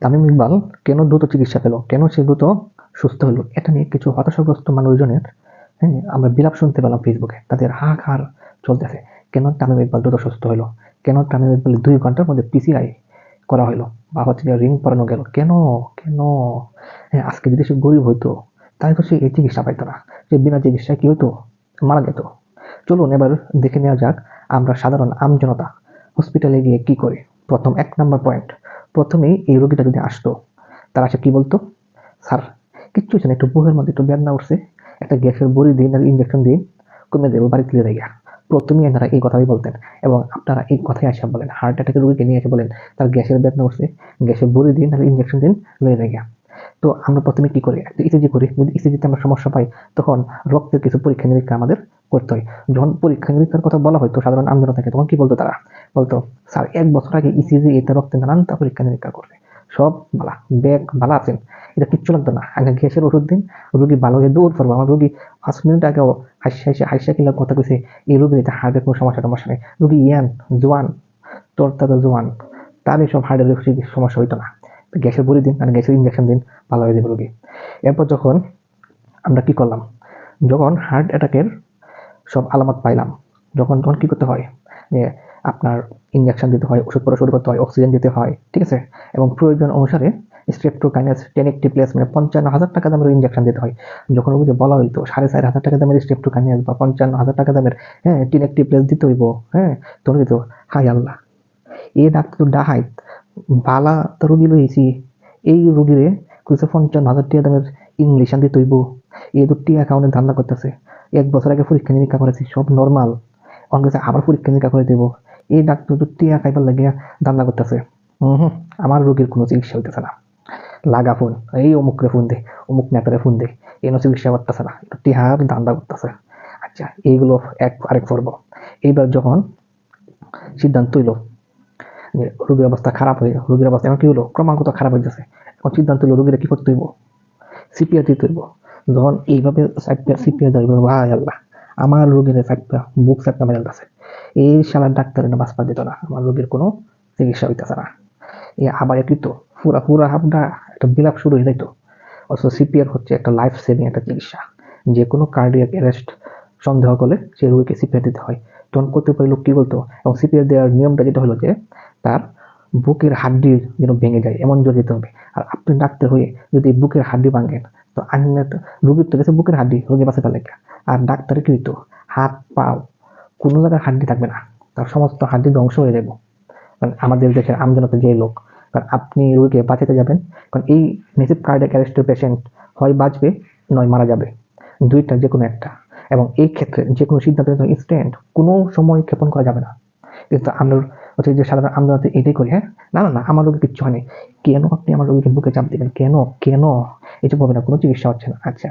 তামিম ইকবাল কেন দ্রুত চিকিৎসা পেল? কেন সে দ্রুত সুস্থ হলো? এটা নিয়ে কিছু হতাশাগ্রস্ত মানুষজনের হ্যাঁ আমরা বিলাপ শুনতে পেলাম ফেসবুকে তাদের হাহাকার চলতেছে। কেন তামিম ইকবাল দ্রুত সুস্থ হলো? কেন তামিম ইকবাল দুই ঘণ্টার মধ্যে পিসিআই করা হলো? বা হচ্ছে যে রিং পরানো গেল। কেন? কেন? হ্যাঁ আজকে যদি সে গরিব হইতো, তাহলে তো সে এই চিকিৎসা পাইতো না। সে বিনা চিকিৎসায় কি হতো মারা যেত। চলুন এবার দেখে নেওয়া যাক আমরা সাধারণ আমজনতা হসপিটালে গিয়ে কি করে। প্রথম এক নম্বর পয়েন্ট প্রথমেই এই রোগীটা যদি আসতো, তারা সে কি বলতো? স্যার, কিচ্ছু হচ্ছে না, একটু বুকের মধ্যে একটু বেদনা উঠছে, একটা গ্যাসের বড়ি দিন আর ইঞ্জেকশন দিন, কমে দেবো বাড়ি তুলে দেয় প্রথমেই এনারা এই কথাই বলতেন এবং আপনারা এই কথাই আসা বলেন, হার্ট অ্যাটাকের রোগীকে নিয়ে এসে বলেন, তার গ্যাসের বেদনা উঠছে, গ্যাসের বড়ি দিন আর ইঞ্জেকশন দিন, লয়ে দেয় তো আমরা প্রথমে কি করি? একটা ইসিজি করি। যদি ইসিজিতে আমরা সমস্যা পাই, তখন রক্তের কিছু পরীক্ষা নিরীক্ষা আমাদের করতে হয়। যখন পরীক্ষা নিরীক্ষার কথা বলা হয়তো সাধারণ আমজনতা থাকে, তখন কি বলতো তারা? বলতো, স্যার, এক বছর আগে ইসিজি এটা রক্তে নানানটা পরীক্ষা নিরীক্ষা করবে। সব বালা, ব্যাগ বালা আছেন এটা কিচ্ছু লাগতো না। আগে গ্যাসের ওষুধ দিন, রুগী ভালো হয়ে দৌড় করব আমার রুগী পাঁচ মিনিট আগেও হাসি হাসি হাসি কিলার কথা কইছে, এই রুগীর এটা হার্টের কোনো সমস্যা টমস্যা নেই। রুগী ইয়ান, জোয়ান তোর তাদের জোয়ান তার এইসব হার্টের সমস্যা হইতো না। গ্যাসের বড়ি দিন, আর গ্যাসের ইঞ্জেকশন দিন, ভালো হয়ে যাবে রুগী। এরপর যখন আমরা কি করলাম? যখন হার্ট অ্যাটাকের সব আলামত পাইলাম, যখন, তখন কী করতে হয়? যে আপনার ইঞ্জেকশন দিতে হয়, ওষুধ পড়া শুরু করতে হয় অক্সিজেন দিতে হয়, ঠিক আছে? এবং প্রয়োজন অনুসারে স্ট্রেপ্টোকাইনাস টেনেকটি প্লেস মানে পঞ্চান্ন হাজার টাকা দামের ইঞ্জেকশন দিতে হয়। যখন যে বলা হইতো সাড়ে চার হাজার টাকা দামের স্ট্রেপ্টোকাইনাস বা পঞ্চান্ন হাজার টাকা দামের হ্যাঁ টেনেকটি প্লেস দিতে হইব হ্যাঁ তখন দিত হাই আল্লাহ। এই ডাক্তার ডাহাই বালা রুগী লইছি এই রুগীরে কিছু পঞ্চান্ন হাজার টাকা দামের ইংলিশান দিতে হইব এই দুটি অ্যাকাউন্টে ধান্দা করতেছে এক বছর আগে পরীক্ষা নিরীক্ষা করেছি সব নর্মাল অনেক কাছে আবার পরীক্ষা নিরীক্ষা করে দেবো। এই ডাক্তার তো টিয়া খাইবার লাগিয়া ধান্দা করতেছে হুম আমার রোগীর কোনো চিকিৎসা হইতেছে না লাগা ফোন। এই অমুকরে ফোন দে, অমুক নেতারে ফোন দে। এন চিকিৎসা করতেছে না দুটি হার ধান্দা করতেছে আচ্ছা এইগুলো এক আরেক পর্ব এইবার যখন সিদ্ধান্ত হইল যে রোগীর অবস্থা খারাপ হয়ে রোগীর অবস্থা এখন কি হলো ক্রমাগত খারাপ হয়ে যাচ্ছে। এখন সিদ্ধান্ত হইল রোগীরা কি করতে হইব? সিপিআর দিতে হইব। যখন এইভাবে সিপিআর দেওয়া ভাই আল্লাহ, আমার রোগীর সাইডটা বুক সাইডটা মেরে যাচ্ছে এই শালার ডাক্তারের বাঁচপা দিত না, আমার রোগীর কোনো চিকিৎসা হইতেছে না। এ আবার একই তো, পুরা পুরা হাফটা একটা বিলাপ শুরু হয়ে যাইতো। অথচ সিপিআর হচ্ছে একটা লাইফ সেভিং একটা চিকিৎসা। যে কোনো কার্ডিয়াক অ্যারেস্ট সন্দেহ করলে সে রোগীকে সিপিআর দিতে হয়। তখন কতিপয় লোক কী বলতো? এবং সিপিআর দেওয়ার নিয়মটা যেটা হলো যে তার বুকের হাড্ডি যেন ভেঙে যায়, এমন জোর দিতে হবে। আর আপনি ডাক্তার হয়ে যদি বুকের হাড্ডি ভাঙেন, তো আন্যের রুগীর তো গেছে বুকের হাড্ডি, রোগী বাঁচাতে লেগে আর ডাক্তারে কি হইতো হাত, পাও, কোনো জায়গায় হাড্ডি থাকবে না। তার সমস্ত হাড্ডি ধ্বংস হয়ে যাব। কারণ আমাদের দেশের আমজনতা যে লোক, কারণ আপনি রোগীকে বাঁচাতে যাবেন, কারণ এই মেসিভ কার্ডিয়াক অ্যারেস্টের পেশেন্ট হয় বাঁচবে, নয় মারা যাবে। দুইটা যে কোনো একটা। এবং এই ক্ষেত্রে যে কোনো সিদ্ধান্ত ইনস্ট্যান্ট কোনো সময় ক্ষেপণ করা যাবে না। কিন্তু আমরা হচ্ছে যে সাধারণ আমজনতা এটাই করি হ্যাঁ? না না না, আমার রোগী কিচ্ছু হয়নি। কেন আপনি আমার রোগীকে বুকে চাপ দেবেন? কেন? কেন? এসব হবে না, কোনো চিকিৎসা হচ্ছে না। আচ্ছা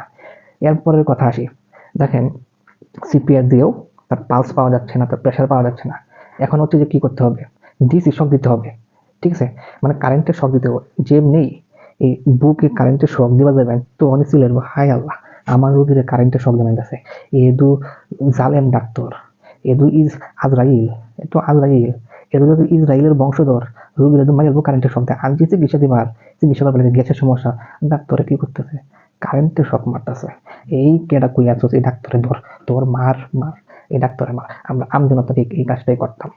এরপরের কথা আসি। দেখেন সিপিআর দিয়েও তার পালস পাওয়া যাচ্ছে না, তার প্রেশার পাওয়া যাচ্ছে না। এখন হচ্ছে যে কী করতে হবে? ডিসি শক দিতে হবে, ঠিক আছে? মানে কারেন্টের শক দিতে হবে। যে নেই এই বুকে কারেন্টের শক দিবা যাবেন তো অনেক সিলের হাই আল্লাহ, আমার রোগীর কারেন্টের শক দেবেন গেছে এ দু জালেম ডাক্তার দু ইজ আজরাইল এতো আজরাইল। যদি ইসরায়েলের বংশধর রোগীর এদু মাইল কারেন্টের শক দেয় আর যে চিকিৎসা দিবার চিকিৎসা করবে গ্যাসের সমস্যা, ডাক্তারে কি করতেছে? কারেন্টের শক মারতেছে। এই কেডা কই আছো এই ডাক্তারের ধর তোর মার মার, এই ডাক্তারের মার। আমরা আমজনতাকে এই কাজটাই করতাম।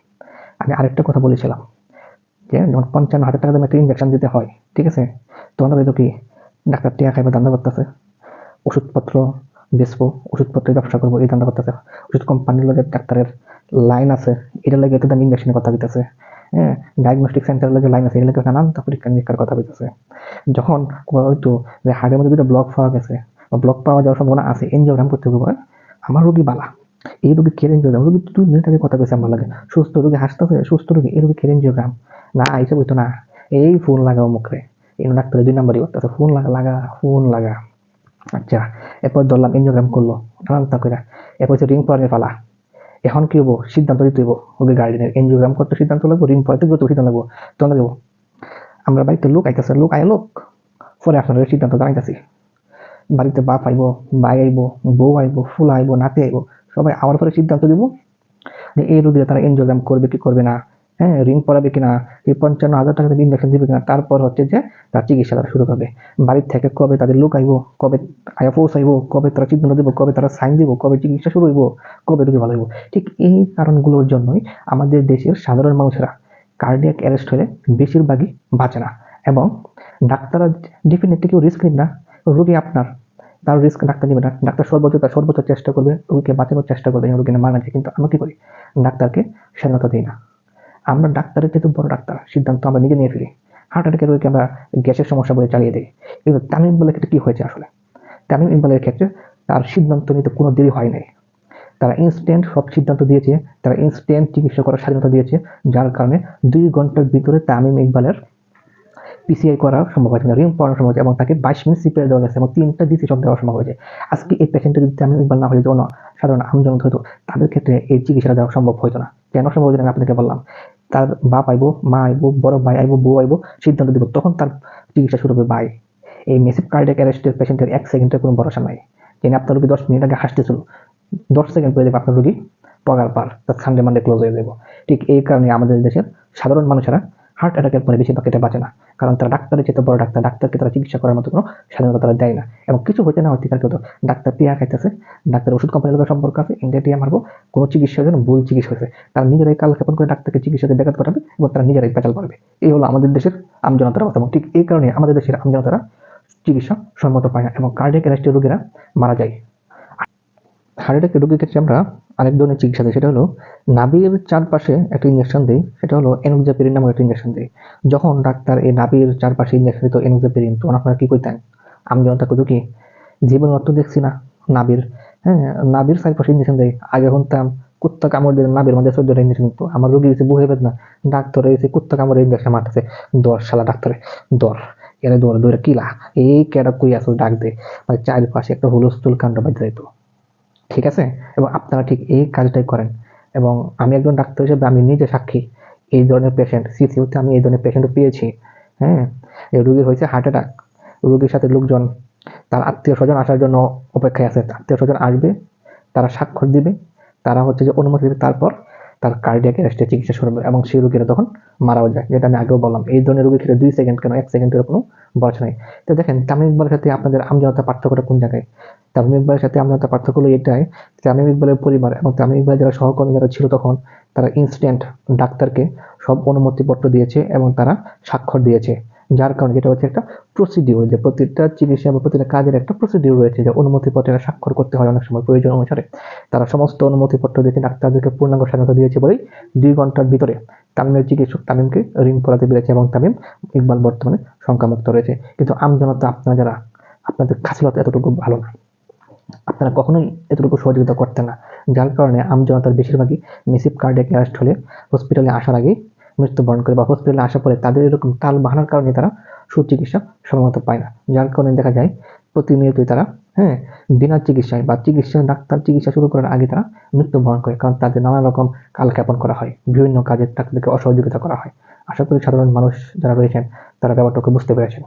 আমি আরেকটা কথা বলেছিলাম, যে যখন পঞ্চান্ন হাজার টাকা দামে ইঞ্জেকশন দিতে হয়, ঠিক আছে? তখন হয়তো কি ডাক্তার টিয়া খাইবার ধান্দা করতেছে? ওষুধপত্র বেচবো, ওষুধপত্রের ব্যবসা করব, এই ধান্দা করতেছে। ওষুধ কোম্পানির লগে ডাক্তারের লাইন আছে, এটার লাগে এত দাম ইঞ্জেকশনের কথা দিতেছে হ্যাঁ ডায়াগনস্টিক সেন্টারের লাগে লাইন আছে, এর লাগে নানান পরীক্ষা নিরীক্ষার কথা বলতেছে যখন হয়তো যে হাড়ের মধ্যে দুটো ব্লক পাওয়া গেছে, বা ব্লক পাওয়া যাওয়ার সম্ভাবনা আছে এনজিওগ্রাম করতে হবে আমার রোগী বালা। এই রোগী এনজিওগ্রাম রোগী দুই মিনিট আগে কথা কইছে আমার লাগে। সুস্থ রোগী হাসতেছে, সুস্থ রোগী, এই রোগী এনজিওগ্রাম না, আইসে বইতো না। এই ফোন লাগাও মুখে। এই ডাক্তারের দুই নাম্বারই করতেছে ফোন লাগা লাগা ফোন লাগা। আচ্ছা এরপর ধরলাম এনজিওগ্রাম করল নানান তা করে এরপর রিং পরে ফালা এখন কি হব? সিদ্ধান্ত দিতে হইব। ওকে গার্ডেনের এনজিওগ্রাম করতে সিদ্ধান্ত লাগবো ঋণ পড়াতে গুরুত্ব সিদ্ধান্ত লাগবো। তখন লাগবো আমরা বাড়িতে লোক আইতেছে, লোক আয় লোক। পরে আপনাদের সিদ্ধান্ত জানাইতেছি। বাড়িতে বাপ আইব, ভাই আইব, বউ আইব, ফুল আইব, নাতি আইব, সবাই আমার পরে সিদ্ধান্ত দিব যে এই রোগীরা তারা এনজিওগ্রাম করবে কি করবে না। হ্যাঁ ঋণ পড়াবে কিনা? এই পঞ্চান্ন হাজার টাকা ইঞ্জেকশন দিবে কিনা? তারপর হচ্ছে যে তার চিকিৎসা শুরু করবে। বাড়ির থেকে কবে তাদের লোক আইব? কবে আয়া পৌঁছাইব কবে তারা চিহ্ন দেবো? কবে তারা সাইন দিব? কবে চিকিৎসা শুরু হইব? কবে রোগী ভালো হইব? ঠিক এই কারণগুলোর জন্যই আমাদের দেশের সাধারণ মানুষেরা কার্ডিয়াক অ্যারেস্ট হলে বেশিরভাগই বাঁচে না। এবং ডাক্তাররা ডেফিনেটলি কেউ রিস্ক নিন না। রোগী আপনার। তার রিস্ক ডাক্তার নেবে না। ডাক্তার সর্বোচ্চ তার সর্বোচ্চ চেষ্টা করবে, রোগীকে বাঁচানোর চেষ্টা করবে। রোগীকে মারা যায়, কিন্তু আমরা কি করি? ডাক্তারকে স্বাধীনতা দিই না। আমরা ডাক্তারের যেহেতু বড় ডাক্তার, সিদ্ধান্ত আমরা নিজে নিয়ে ফিরি। হার্ট অ্যাটাকের রোগীকে আমরা গ্যাসের সমস্যা বলে চালিয়ে দিই। কিন্তু তামিম ইকবালের ক্ষেত্রে কী হয়েছে আসলে? তামিম ইকবালের ক্ষেত্রে তার সিদ্ধান্ত নিতে কোনো দেরি হয় নাই। তারা ইনস্ট্যান্ট সব সিদ্ধান্ত দিয়েছে, তারা ইনস্ট্যান্ট চিকিৎসা করার স্বাধীনতা দিয়েছে, যার কারণে দুই ঘণ্টার ভিতরে তামিম ইকবালের পিসিআই করা সম্ভব হয়েছে রিং পড়ানো সম্ভব হয়েছে এবং তাকে বাইশ মিনিট সিপিআর দেওয়া গেছে এবং তিনটা ডিসিশন দেওয়া সম্ভব হয়েছে। আজকে এই পেশেন্টের যদি তামিম ইকবাল না হয়ে যেত সাধারণ আমজনতা হতো, তাদের ক্ষেত্রে এই চিকিৎসাটা দেওয়া সম্ভব হতো না। কেন সম্ভব না আমি আপনাদেরকে বললাম। তার বাপ আইবো, মা আইবো, বড় ভাই আইবো, বউ আইবো, সিদ্ধান্ত দিব। তখন তার চিকিৎসা শুরু হবে, ভাই। এই মেসিভ কার্ডিয়াক অ্যারেস্টের পেশেন্টের এক সেকেন্ডের কোনো ভরসা নাই। যিনি আপনার রোগী দশ মিনিট আগে হাসতেছিল। দশ সেকেন্ড পরে দেবে আপনার রোগী পগার পার, তার সানডে মানডে ক্লোজ হয়ে যাব ঠিক এই কারণে আমাদের দেশের সাধারণ মানুষেরা হার্ট অ্যাটাকের পরে বেশিরভাগ এটা বাঁচে না। কারণ তারা ডাক্তারের চেয়ে বড় ডাক্তার, ডাক্তারকে তারা চিকিৎসা করার মতো কোনো স্বাধীনতা তারা দেয় না। এবং কিছু হইতে না হইতে তার কিন্তু ডাক্তার পিয়া খাইতেছে। ডাক্তার ওষুধ কোম্পানির লোকের সম্পর্ক আছে ইন্ডিয়া টিয়া মারবো, কোনো চিকিৎসার জন্য ভুল চিকিৎসা হয়েছে তারা নিজেরাই কালক্ষেপণ করে ডাক্তারকে চিকিৎসাতে ব্যাঘাত ঘটাবে এবং তারা নিজেরাই পেঁচাল পারবে এই হলো আমাদের দেশের আমজনতার কথা ঠিক এই কারণে আমাদের দেশের আমজনতারা চিকিৎসা সম্মত পায় না এবং কার্ডিয়াক অ্যারেস্টের রোগীরা মারা যায়। হার্ট অ্যাটাকের রোগীর ক্ষেত্রে আমরা আরেক ধরনের চিকিৎসা দিই, সেটা হলো নাভির চারপাশে একটা ইঞ্জেকশন দিই, সেটা হলো এনোক্সাপিরিন নামক একটা ইঞ্জেকশন দিই। যখন ডাক্তার এই নাভির চারপাশে ইঞ্জেকশন দিত এনোক্সাপিরিন তখন আপনারা কি করতেন? আমি জনতা কত কি, জীবন অর্থ দেখছি না নাভির হ্যাঁ নাভির চারপাশে ইঞ্জেকশন দেয়। আগে শুনতাম, কুত্তা কামড় দিলে নাভির মধ্যে চোদ্দ ইঞ্জেকশন দিত। আমার রোগী এসে বুঝে পেত না, ডাক্তার এসে কুত্তা কামড়ে ইঞ্জেকশন মারতেছে। দর শালা ডাক্তারে, দর, এর দৌড়, দৌড়ে, কিলা? এই কেডা কুই আসল ডাক দে? মানে চারপাশে একটা হুলস্থুল কাণ্ড বাজে যাইতো। ঠিক আছে? এবং আপনারা ঠিক এই কাজটাই করেন। এবং আমি একজন ডাক্তার হিসেবে আমি নিজে সাক্ষী এই ধরনের পেশেন্ট সিসিউতে আমি এই ধরনের পেশেন্টও পেয়েছি। হ্যাঁ? এই রুগীর হয়েছে হার্ট অ্যাটাক রুগীর সাথে লোকজন, তার আত্মীয় স্বজন আসার জন্য অপেক্ষায় আছে। আত্মীয় স্বজন আসবে, তারা স্বাক্ষর দিবে, তারা হচ্ছে যে অনুমতি দেবে, তারপর তার কার্ডিয়াক অ্যারেস্টের চিকিৎসা শুরু হবে এবং সেই রোগীরা তখন মারাও যায়। যেটা আমি আগেও বললাম, এই ধরনের রোগীর ক্ষেত্রে দুই সেকেন্ড কেন, এক সেকেন্ডের কোনো বয়স নেই। তো দেখেন তামিম ইকবালের সাথে আপনাদের আমজনতা পার্থক্যটা কোন জায়গায়? তামিম ইকবালের সাথে আমজনতা পার্থক্য হলো এটাই তামিম ইকবালের পরিবার এবং তামিম ইকবাল যারা সহকর্মী যারা ছিল তখন, তারা ইনস্ট্যান্ট ডাক্তারকে সব অনুমতিপত্র দিয়েছে এবং তারা স্বাক্ষর দিয়েছে। যার কারণে যেটা হচ্ছে একটা প্রসিডিউর যে প্রতিটা চিকিৎসা বা প্রতিটা কাজের একটা প্রসিডিউর রয়েছে, যে অনুমতিপত্রে স্বাক্ষর করতে হয় অনেক সময় প্রয়োজন অনুসারে। তারা সমস্ত অনুমতিপত্র দিয়েছে ডাক্তারদেরকে পূর্ণাঙ্গ স্বাধীনতা দিয়েছে বলেই দুই ঘণ্টার ভিতরে তামিমের চিকিৎসক তামিমকে ঋণ পড়াতে পেরেছে এবং তামিম ইকবাল বর্তমানে সংখ্যামুক্ত রয়েছে। কিন্তু আমজনতা আপনারা যারা, আপনাদের খাসিলত এতটুকু ভালো না। আপনারা কখনোই এতটুকু সহযোগিতা করতেন না। যার কারণে আমজনতার বেশিরভাগই মেসিভ কার্ডিয়াক অ্যারেস্ট হলে হসপিটালে আসার আগেই মৃত্যুবরণ করে বা হসপিটালে আসার পরে তাদের এরকম তাল বাহানার কারণে তারা সুচিকিৎসা সময়মতো পায় না। যার কারণে দেখা যায় প্রতিনিয়তই তারা হ্যাঁ বিনা চিকিৎসায় বা চিকিৎসা ডাক্তার চিকিৎসা শুরু করার আগে তারা মৃত্যুবরণ করে। কারণ তাদের নানা রকম কালক্ষেপণ করা হয়, বিভিন্ন কাজে ডাক্তারদেরকে অসহযোগিতা করা হয়। আশা করি সাধারণ মানুষ যারা রয়েছেন তারা ব্যাপারটাকে বুঝতে পেরেছেন।